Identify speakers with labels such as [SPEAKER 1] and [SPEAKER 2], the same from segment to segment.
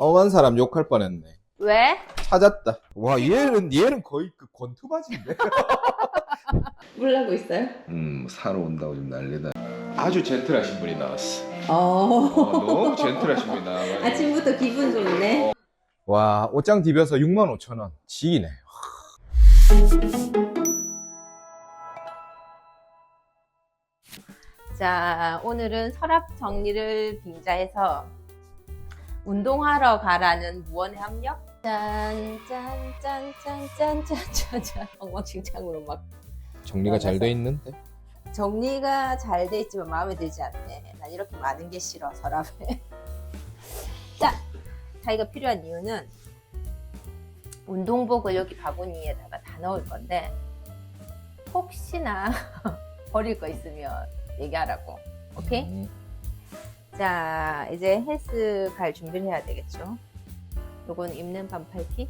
[SPEAKER 1] 엄한 사람 욕할 뻔했네.
[SPEAKER 2] 왜?
[SPEAKER 1] 찾았다. 와, 얘는, 얘는 거의 그 권투바지인데?
[SPEAKER 2] 물 나고 있어요?
[SPEAKER 1] 음, 사러 온다고 좀 난리다. 아주 젠틀하신 분이 나왔어.
[SPEAKER 2] 어.
[SPEAKER 1] 어, 너무 젠틀하신 분이 나와가지고.
[SPEAKER 2] 아침부터 기분 좋네.
[SPEAKER 1] 와, 옷장 디벼서 6만 5천 원. 지기네.
[SPEAKER 2] 자, 오늘은 서랍 정리를 빙자해서 운동하러 가라는 무언의 합력? 짠, 짠, 짠, 짠, 짠, 짠, 짠, 짠. 엉망진창으로 막
[SPEAKER 1] 정리가 잘 돼 있는데?
[SPEAKER 2] 정리가 잘 돼 있지만 마음에 들지 않네. 난 이렇게 많은 게 싫어, 서랍에. 자, 자기가 필요한 이유는 운동복을 여기 바구니에다가 다 넣을 건데 혹시나 버릴 거 있으면 얘기하라고. 오케이?
[SPEAKER 1] 음,
[SPEAKER 2] 자, 이제 헬스 갈 준비를 해야 되겠죠. 요건 입는 반팔티.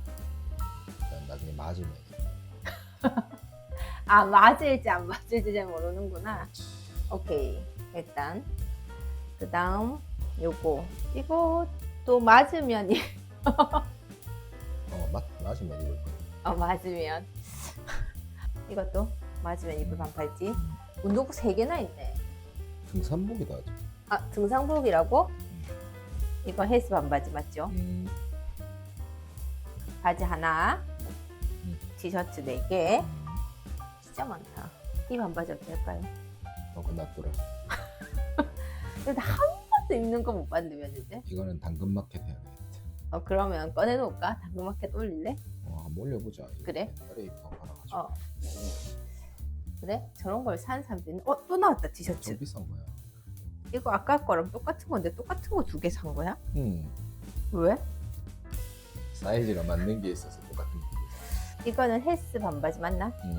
[SPEAKER 1] 나중에 맞으면.
[SPEAKER 2] 아, 맞을지 안 맞을지 잘 모르는구나. 오케이. 일단. 그 다음, 요거. 또 맞으면, 이-
[SPEAKER 1] 어, 맞, 맞으면 입을 거야.
[SPEAKER 2] 어, 맞으면. 이것도 맞으면 입을 반팔티. 운동복 3개나 있네.
[SPEAKER 1] 등산복이다. 아주.
[SPEAKER 2] 아, 등산복이라고? 이거 헬스 반바지 맞죠?
[SPEAKER 1] 음,
[SPEAKER 2] 바지 하나,
[SPEAKER 1] 음.
[SPEAKER 2] 티셔츠 4개.
[SPEAKER 1] 음.
[SPEAKER 2] 진짜 많다. 이 반바지 어떻게 할까요?
[SPEAKER 1] 어, 끝났더라.
[SPEAKER 2] 근데 한 번도 입는 거 못 봤는데 이제.
[SPEAKER 1] 이거는 당근마켓 해야겠다.
[SPEAKER 2] 어 그러면 꺼내놓을까? 당근마켓 올릴래?
[SPEAKER 1] 어, 한번 올려보자. 이거
[SPEAKER 2] 그래?
[SPEAKER 1] 옛날에 입던 거라가지고.
[SPEAKER 2] 어. 그래? 저런 걸 사는 사람도 있는. 어또 나왔다 티셔츠.
[SPEAKER 1] 좀 비싼 거야.
[SPEAKER 2] 이거 아까 거랑 똑같은 건데 똑같은 거 두 개 산 거야?
[SPEAKER 1] 음,
[SPEAKER 2] 왜?
[SPEAKER 1] 사이즈가 맞는 게 있어서 똑같은 거.
[SPEAKER 2] 이거는 헬스 반바지 맞나?
[SPEAKER 1] 음,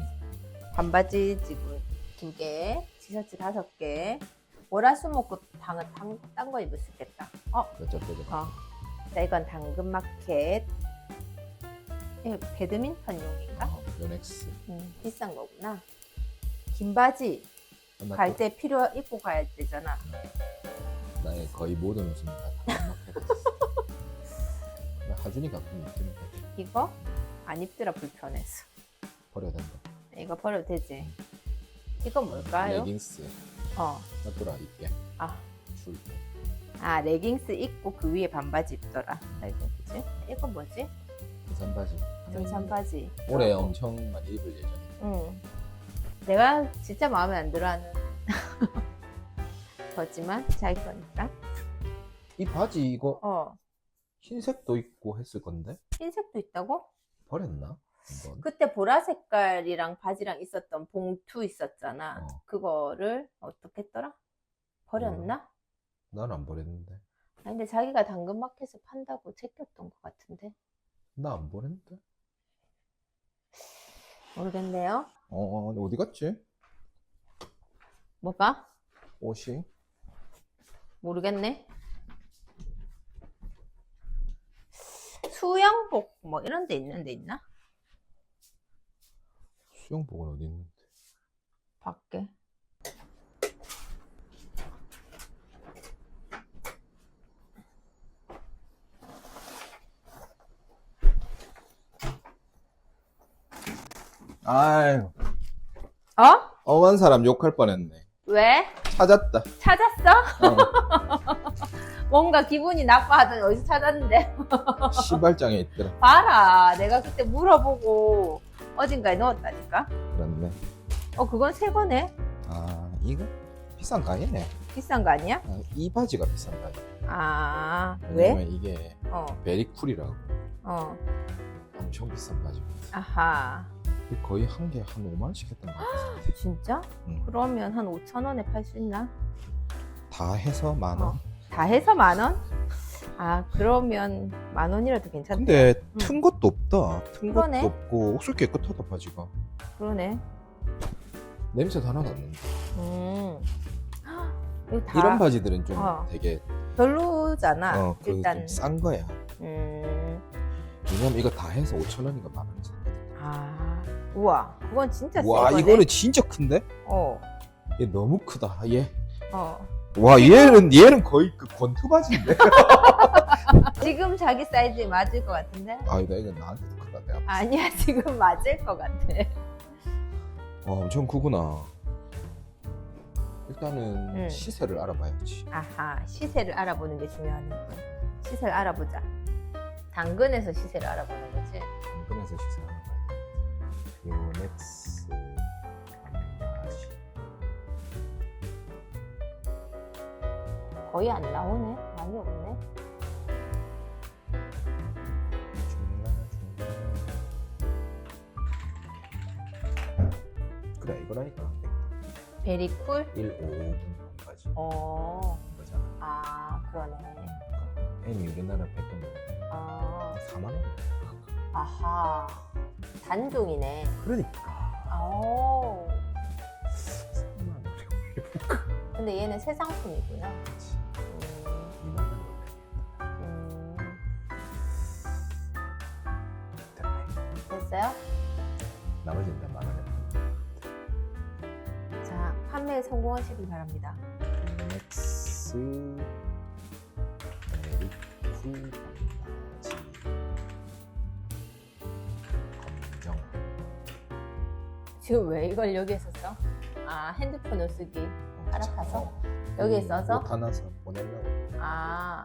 [SPEAKER 2] 반바지 지금 두 개, 티셔츠 다섯 개. 월화수목금 당은 딴거 입을 수 있겠다. 어,
[SPEAKER 1] 어쩌고저쩌고.
[SPEAKER 2] 어. 자 이건 당근마켓. 이거 배드민턴용인가?
[SPEAKER 1] 어, 요넥스.
[SPEAKER 2] 음, 비싼 거구나. 긴 바지
[SPEAKER 1] 나
[SPEAKER 2] 갈
[SPEAKER 1] 또-
[SPEAKER 2] 때 필요 입고 가야 되잖아.
[SPEAKER 1] 나의 거의 모든 옷은 다. 나 하준이 가끔 해.
[SPEAKER 2] 이거 안 입더라 불편해서.
[SPEAKER 1] 버려야 된다.
[SPEAKER 2] 이거 버려도 되지. 이건 뭘까요?
[SPEAKER 1] 레깅스.
[SPEAKER 2] 어,
[SPEAKER 1] 놔둬라 입게.
[SPEAKER 2] 아,
[SPEAKER 1] 줄 때.
[SPEAKER 2] 아 레깅스 입고 그 위에 반바지 입더라. 아이고 그지? 이건 뭐지?
[SPEAKER 1] 등산 바지.
[SPEAKER 2] 등산 바지.
[SPEAKER 1] 올해 엄청 많이 입을 예정이야.
[SPEAKER 2] 응. 내가 진짜 마음에 안 들어하는 거지만 자기 거니까.
[SPEAKER 1] 이 바지 이거
[SPEAKER 2] 어,
[SPEAKER 1] 흰색도 있고 했을 건데
[SPEAKER 2] 흰색도 있다고?
[SPEAKER 1] 버렸나? 한번.
[SPEAKER 2] 그때 보라 색깔이랑 바지랑 있었던 봉투 있었잖아.
[SPEAKER 1] 어.
[SPEAKER 2] 그거를 어떻게 했더라? 버렸나?
[SPEAKER 1] 난 안 버렸는데.
[SPEAKER 2] 아니, 근데 자기가 당근마켓에서 판다고 제꼈던 것 같은데.
[SPEAKER 1] 나 안 버렸는데.
[SPEAKER 2] 모르겠네요.
[SPEAKER 1] 어, 어 어디 갔지?
[SPEAKER 2] 뭐가?
[SPEAKER 1] 옷이?
[SPEAKER 2] 모르겠네. 수영복 뭐 이런 데 있는 데 있나?
[SPEAKER 1] 수영복은 어디 있는데?
[SPEAKER 2] 밖에.
[SPEAKER 1] 아유,
[SPEAKER 2] 어?
[SPEAKER 1] 엄한 사람 욕할 뻔했네.
[SPEAKER 2] 왜?
[SPEAKER 1] 찾았다.
[SPEAKER 2] 찾았어?
[SPEAKER 1] 어,
[SPEAKER 2] 뭔가 기분이 나빠하더니 어디서 찾았는데?
[SPEAKER 1] 시발장에 있더라.
[SPEAKER 2] 봐라. 내가 그때 물어보고 어딘가에 넣었다니까?
[SPEAKER 1] 그렇네.
[SPEAKER 2] 어, 그건 새 거네?
[SPEAKER 1] 아, 이거 비싼 가게네.
[SPEAKER 2] 비싼 거 아니야?
[SPEAKER 1] 아, 이 바지가 비싼 가게.
[SPEAKER 2] 아, 왜?
[SPEAKER 1] 왜냐면 이게
[SPEAKER 2] 어,
[SPEAKER 1] 베리쿨이라고
[SPEAKER 2] 어.
[SPEAKER 1] 엄청 비싼 바지거든.
[SPEAKER 2] 아하.
[SPEAKER 1] 거의 한 개 한 5만 원씩 했던 것 같아.
[SPEAKER 2] 진짜?
[SPEAKER 1] 응.
[SPEAKER 2] 그러면 한 5천 원에 팔 수 있나?
[SPEAKER 1] 다 해서 만 원.
[SPEAKER 2] 어. 다 해서 만 원? 아, 그러면 만 원이라도 괜찮다.
[SPEAKER 1] 근데
[SPEAKER 2] 응.
[SPEAKER 1] 튼 것도 없다. 튼 것도
[SPEAKER 2] 그러네.
[SPEAKER 1] 없고 옥술 깨끗하다 바지가.
[SPEAKER 2] 그러네.
[SPEAKER 1] 냄새도 하나도 안 난다.
[SPEAKER 2] 음. 이거 다
[SPEAKER 1] 이런 바지들은 좀
[SPEAKER 2] 어.
[SPEAKER 1] 되게
[SPEAKER 2] 별로잖아.
[SPEAKER 1] 어, 그
[SPEAKER 2] 일단.
[SPEAKER 1] 좀싼 거야.
[SPEAKER 2] 음.
[SPEAKER 1] 왜냐면 이거 다 해서 5천 원인가 만 샀거든.
[SPEAKER 2] 아. 우와. 그건 진짜
[SPEAKER 1] 새와
[SPEAKER 2] 거네.
[SPEAKER 1] 이거는 진짜 큰데?
[SPEAKER 2] 어.
[SPEAKER 1] 얘 너무 크다. 얘
[SPEAKER 2] 어.
[SPEAKER 1] 와 얘는 얘는 거의 그 권투 바지인데.
[SPEAKER 2] 지금 자기 사이즈에 맞을 것 같은데?
[SPEAKER 1] 아니다 이건 나한테 더 크다 내 앞에.
[SPEAKER 2] 아니야, 지금 맞을 것 같아.
[SPEAKER 1] 와 엄청 크구나. 일단은
[SPEAKER 2] 응.
[SPEAKER 1] 시세를 알아봐야지.
[SPEAKER 2] 아하, 시세를 알아보는 게 중요하네. 시세를 알아보자. 당근에서 시세를 알아보는 거지.
[SPEAKER 1] 당근에서 시세
[SPEAKER 2] 거의 안 나오네. 많이 없네.
[SPEAKER 1] 그래 이거라니까.
[SPEAKER 2] 베리쿨?
[SPEAKER 1] 155분 반바지.
[SPEAKER 2] 어,
[SPEAKER 1] 이거잖아.
[SPEAKER 2] 아, 그러네.
[SPEAKER 1] M이 우리나라 백돈
[SPEAKER 2] 아,
[SPEAKER 1] 4만 원.
[SPEAKER 2] 아하. 단종이네.
[SPEAKER 1] 그러니까.
[SPEAKER 2] 오.
[SPEAKER 1] 3만 원.
[SPEAKER 2] 근데 얘는 새 상품이구나.
[SPEAKER 1] 그렇지.
[SPEAKER 2] 음,
[SPEAKER 1] 2만 원.
[SPEAKER 2] 음,
[SPEAKER 1] 됐다.
[SPEAKER 2] 됐어요?
[SPEAKER 1] 나머지는 다만 원에.
[SPEAKER 2] 자, 판매에 성공하시길 바랍니다.
[SPEAKER 1] 넥스 메리쿨
[SPEAKER 2] 지금 왜 이걸 여기에 썼어? 아, 핸드폰을 쓰기. 알아파서? 여기에 써서?
[SPEAKER 1] 옷 하나서 보내려고
[SPEAKER 2] 아,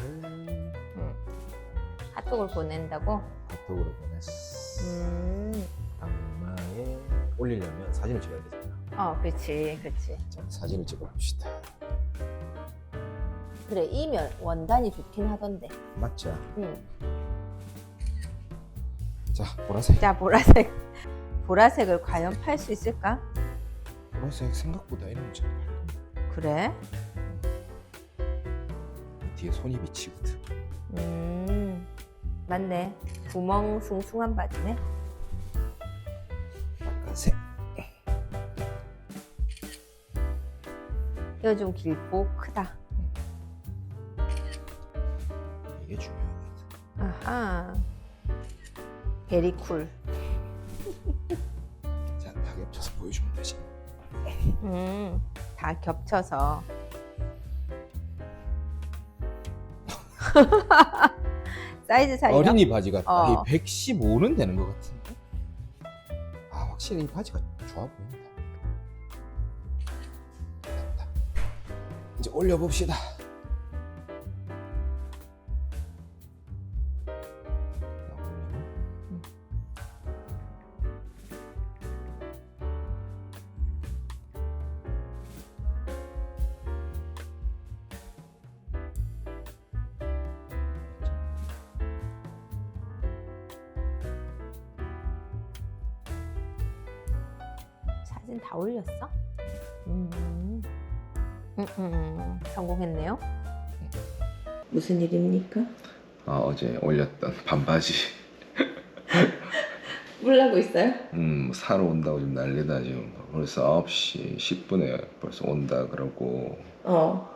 [SPEAKER 1] 얘를
[SPEAKER 2] 핫도그를 보낸다고?
[SPEAKER 1] 핫도그로 보냈어
[SPEAKER 2] 음,
[SPEAKER 1] 악마에 올리려면 사진을 찍어야 되잖아
[SPEAKER 2] 어, 그렇지, 그렇지.
[SPEAKER 1] 자, 사진을 찍어봅시다
[SPEAKER 2] 그래, 이면 원단이 좋긴 하던데.
[SPEAKER 1] 맞죠?
[SPEAKER 2] 음.
[SPEAKER 1] 자 보라색
[SPEAKER 2] 자, 보라색. 보라색을 과연 팔 수 있을까?
[SPEAKER 1] 보라색 생각보다 이런 잘.
[SPEAKER 2] 그래?
[SPEAKER 1] 뒤에 손이 비치거든
[SPEAKER 2] 음, 맞네. 구멍 숭숭한 바지네.
[SPEAKER 1] 빨간색
[SPEAKER 2] 이거 좀 길고 크다.
[SPEAKER 1] 이게 중요하거든
[SPEAKER 2] 아하. 베리쿨.
[SPEAKER 1] 자, 다 겹쳐서 보여주면 되지
[SPEAKER 2] 음, 다 겹쳐서. 사이즈 차이요?
[SPEAKER 1] 어린이 바지 같다.
[SPEAKER 2] 어.
[SPEAKER 1] 이 115는 되는 것 같은데. 아 확실히 이 바지가 좋아 보인다. 됐다. 이제 올려봅시다.
[SPEAKER 2] 사진 다 올렸어? 음, 음, 음, 성공했네요. 무슨 일입니까?
[SPEAKER 1] 아 어제 올렸던 반바지.
[SPEAKER 2] 몰라고 있어요?
[SPEAKER 1] 음 사러 온다고 지금 난리다 지금. 벌써 9시 10분에 벌써 온다 그러고
[SPEAKER 2] 어,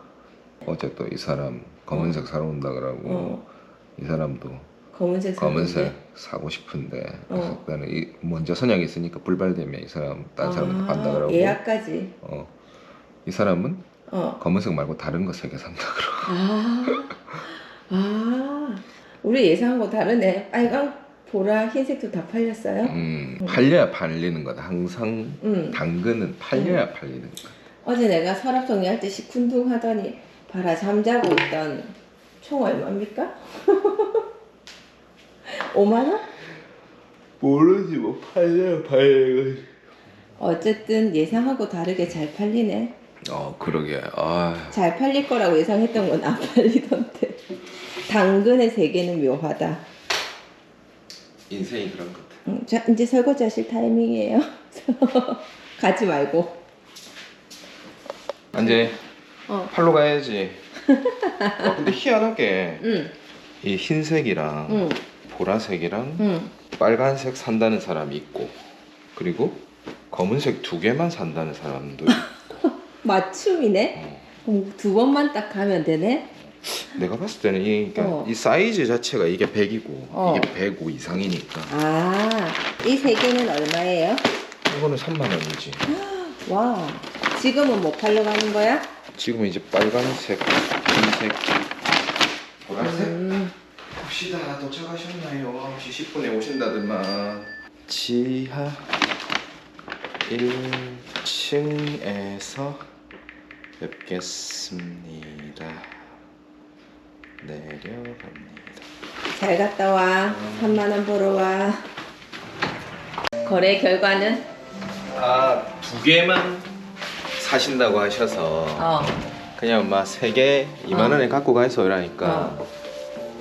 [SPEAKER 1] 어제 또 이 사람 검은색 사러 온다 그러고
[SPEAKER 2] 어.
[SPEAKER 1] 이 사람도
[SPEAKER 2] 검은색
[SPEAKER 1] 검은색 사고 싶은데
[SPEAKER 2] 어.
[SPEAKER 1] 나는 이 먼저 선약이 있으니까 불발되면 이 사람 다른 사람한테 간다 그러고
[SPEAKER 2] 아, 예약까지.
[SPEAKER 1] 어. 이 사람은
[SPEAKER 2] 어.
[SPEAKER 1] 검은색 말고 다른 거 세 개 산다 그러고
[SPEAKER 2] 아, 아, 우리 예상한 거 다르네. 빨강, 보라, 흰색도 다 팔렸어요?
[SPEAKER 1] 음, 팔려야 팔리는 거다 항상
[SPEAKER 2] 응.
[SPEAKER 1] 당근은 팔려야 팔리는 거야
[SPEAKER 2] 어제 내가 서랍 정리할 때 시큰둥 하더니 봐라 잠자고 있던 총 얼마입니까? 5만 원?
[SPEAKER 1] 모르지 뭐 팔려야 팔려
[SPEAKER 2] 어쨌든 예상하고 다르게 잘 팔리네.
[SPEAKER 1] 어 그러게 아
[SPEAKER 2] 잘 팔릴 거라고 예상했던 건 안 팔리던데. 당근의 세계는 묘하다.
[SPEAKER 1] 인생이 그런 것 같아
[SPEAKER 2] 음, 자 이제 설거지 하실 타이밍이에요. 가지 말고.
[SPEAKER 1] 이제
[SPEAKER 2] 어.
[SPEAKER 1] 팔로 가야지 어, 근데 희한하게
[SPEAKER 2] 응,
[SPEAKER 1] 이 흰색이랑
[SPEAKER 2] 응,
[SPEAKER 1] 보라색이랑
[SPEAKER 2] 응.
[SPEAKER 1] 빨간색 산다는 사람이 있고 그리고 검은색 두 개만 산다는 사람도 있고
[SPEAKER 2] 맞춤이네.
[SPEAKER 1] 어.
[SPEAKER 2] 두 번만 딱 가면 되네.
[SPEAKER 1] 내가 봤을 때는 이, 그러니까
[SPEAKER 2] 어.
[SPEAKER 1] 이 사이즈 자체가 이게 100이고
[SPEAKER 2] 어.
[SPEAKER 1] 이게 105 이상이니까
[SPEAKER 2] 아, 이 세 개는 얼마예요?
[SPEAKER 1] 이거는 3만 원이지
[SPEAKER 2] 와. 지금은 뭐 팔러 가는 거야?
[SPEAKER 1] 지금은 이제 빨간색, 흰색, 보라색.
[SPEAKER 2] 음.
[SPEAKER 1] 봅시다 도착하셨나요? 10분에 오신다더만 지하 1층에서 뵙겠습니다 내려갑니다
[SPEAKER 2] 잘 갔다 와. 3만 원 벌어 와. 거래 결과는
[SPEAKER 1] 아 두 개만 사신다고 하셔서
[SPEAKER 2] 어.
[SPEAKER 1] 그냥 막 세 개 2만 원에 갖고 가서 이러니까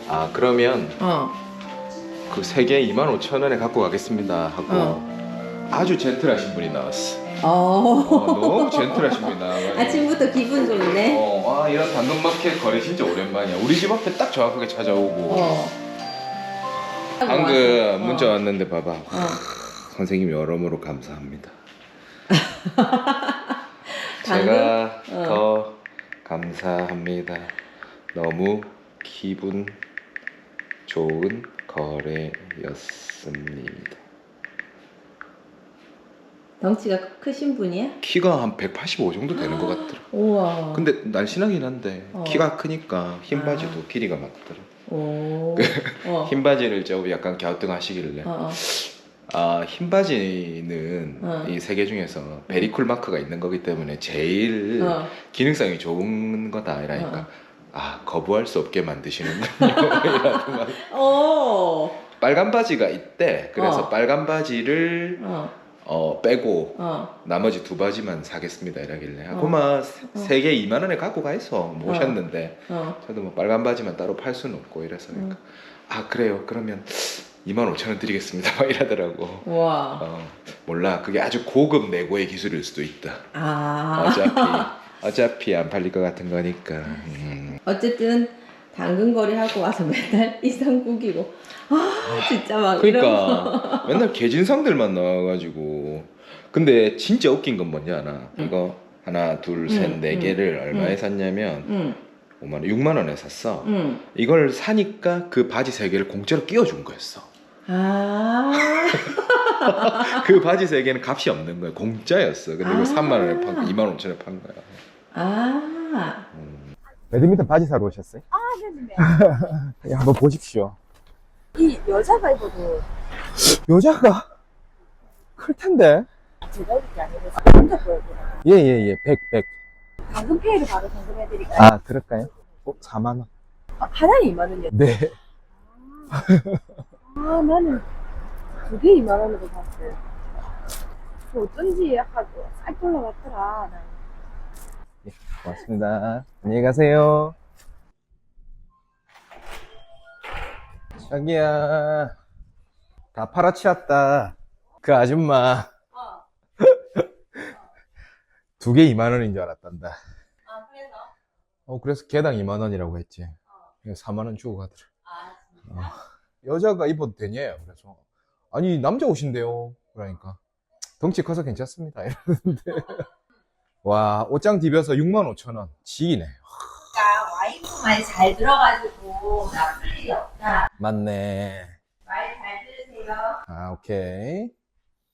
[SPEAKER 1] 아 그러면
[SPEAKER 2] 어.
[SPEAKER 1] 그 세 개 2만 5천 원에 갖고 가겠습니다 하고
[SPEAKER 2] 어.
[SPEAKER 1] 아주 젠틀하신 분이 나왔어
[SPEAKER 2] 어.
[SPEAKER 1] 어, 너무 젠틀하신 분이
[SPEAKER 2] 아침부터 기분 좋네.
[SPEAKER 1] 어, 와 이런 당근마켓 거래 진짜 오랜만이야 우리 집 앞에 딱 정확하게 찾아오고
[SPEAKER 2] 어.
[SPEAKER 1] 방금
[SPEAKER 2] 어.
[SPEAKER 1] 문자 왔는데 봐봐
[SPEAKER 2] 어.
[SPEAKER 1] 선생님 여러모로 감사합니다
[SPEAKER 2] 당근?
[SPEAKER 1] 제가
[SPEAKER 2] 어.
[SPEAKER 1] 더 감사합니다 너무 기분 좋은 거래였습니다
[SPEAKER 2] 덩치가 크신 분이야?
[SPEAKER 1] 키가 한 185 정도 되는 것 같더라
[SPEAKER 2] 우와.
[SPEAKER 1] 근데 날씬하긴 한데
[SPEAKER 2] 어.
[SPEAKER 1] 키가 크니까 흰
[SPEAKER 2] 아.
[SPEAKER 1] 바지도 길이가 맞더라
[SPEAKER 2] 오. 어.
[SPEAKER 1] 흰 바지를 좀 약간 갸우뚱하시길래
[SPEAKER 2] 어. 어.
[SPEAKER 1] 아, 흰 바지는
[SPEAKER 2] 어.
[SPEAKER 1] 이 세 개 중에서 베리쿨 마크가 있는 거기 때문에 제일
[SPEAKER 2] 어.
[SPEAKER 1] 기능성이 좋은 거다 이러니까
[SPEAKER 2] 어.
[SPEAKER 1] 아 거부할 수 없게 만드시는군요.
[SPEAKER 2] 오.
[SPEAKER 1] 빨간 바지가 있대 그래서
[SPEAKER 2] 어.
[SPEAKER 1] 빨간 바지를
[SPEAKER 2] 어.
[SPEAKER 1] 어, 빼고
[SPEAKER 2] 어.
[SPEAKER 1] 나머지 두 바지만 사겠습니다 이러길래
[SPEAKER 2] 어.
[SPEAKER 1] 그만 세개 2만 원에 갖고 가있어 모셨는데
[SPEAKER 2] 어.
[SPEAKER 1] 저도 뭐 빨간 바지만 따로 팔 수는 없고 이래서 그러니까 아 그래요 그러면 2만 5천 원 드리겠습니다 막 이러더라고
[SPEAKER 2] 와.
[SPEAKER 1] 어, 몰라 그게 아주 고급 내고의 기술일 수도 있다
[SPEAKER 2] 아.
[SPEAKER 1] 어차피 어차피 안 팔릴 것 같은 거니까 음.
[SPEAKER 2] 어쨌든 당근 거래하고 와서 맨날 이상국이고. 아 진짜 막
[SPEAKER 1] 그러니까. 맨날 개진상들만 나와가지고. 근데 진짜 웃긴 건 뭔지 알아
[SPEAKER 2] 응.
[SPEAKER 1] 이거 하나 둘셋
[SPEAKER 2] 응,
[SPEAKER 1] 네
[SPEAKER 2] 응,
[SPEAKER 1] 개를 얼마에
[SPEAKER 2] 응.
[SPEAKER 1] 샀냐면
[SPEAKER 2] 응,
[SPEAKER 1] 5만 원 6만 원에 샀어.
[SPEAKER 2] 응.
[SPEAKER 1] 이걸 사니까 그 바지 세 개를 공짜로 끼워준 거였어.
[SPEAKER 2] 아,
[SPEAKER 1] 그 바지 세 개는 값이 없는 거야. 공짜였어. 근데 이거
[SPEAKER 2] 아.
[SPEAKER 1] 3만 원에 판 2만 5천 원에 판 거야.
[SPEAKER 2] 아,
[SPEAKER 1] 음.
[SPEAKER 3] 배드민턴 바지 사러 오셨어요?
[SPEAKER 4] 아, 네네.
[SPEAKER 3] 예, 한번 보십시오.
[SPEAKER 4] 이 여자가 입어도
[SPEAKER 3] 여자가 클 텐데.
[SPEAKER 4] 제가 입을 게 아니고 남자 거였구나.
[SPEAKER 3] 예, 예, 예. 100, 100.
[SPEAKER 4] 당근 페이를 바로 당근해드릴까요?
[SPEAKER 3] 아, 그럴까요? 어, 4만 원.
[SPEAKER 4] 아, 하나에 2만 원이요.
[SPEAKER 3] 네.
[SPEAKER 4] 아, 나는 두 개 2만 원으로 샀어요. 그 어쩐지 약간 쌀 올라갔더라. 난.
[SPEAKER 3] 고맙습니다. 안녕히 가세요. 자기야. 다 팔아치웠다. 그 아줌마. 두개 2만원인 줄 알았단다.
[SPEAKER 2] 아 그래서
[SPEAKER 3] 어, 그래서 개당 2만원이라고 했지. 4만원 주고 가더라.
[SPEAKER 2] 아
[SPEAKER 3] 어. 여자가 입어도 되냐? 그래서 아니 남자 옷인데요. 그러니까 덩치 커서 괜찮습니다. 이러는데 와 옷장 디벼서 6만 5천 원. 지기네.
[SPEAKER 2] 그러니까 와이프만 잘 들어가지고 나쁠 일이 없다
[SPEAKER 3] 맞네.
[SPEAKER 2] 말 잘 들으세요
[SPEAKER 3] 아 오케이.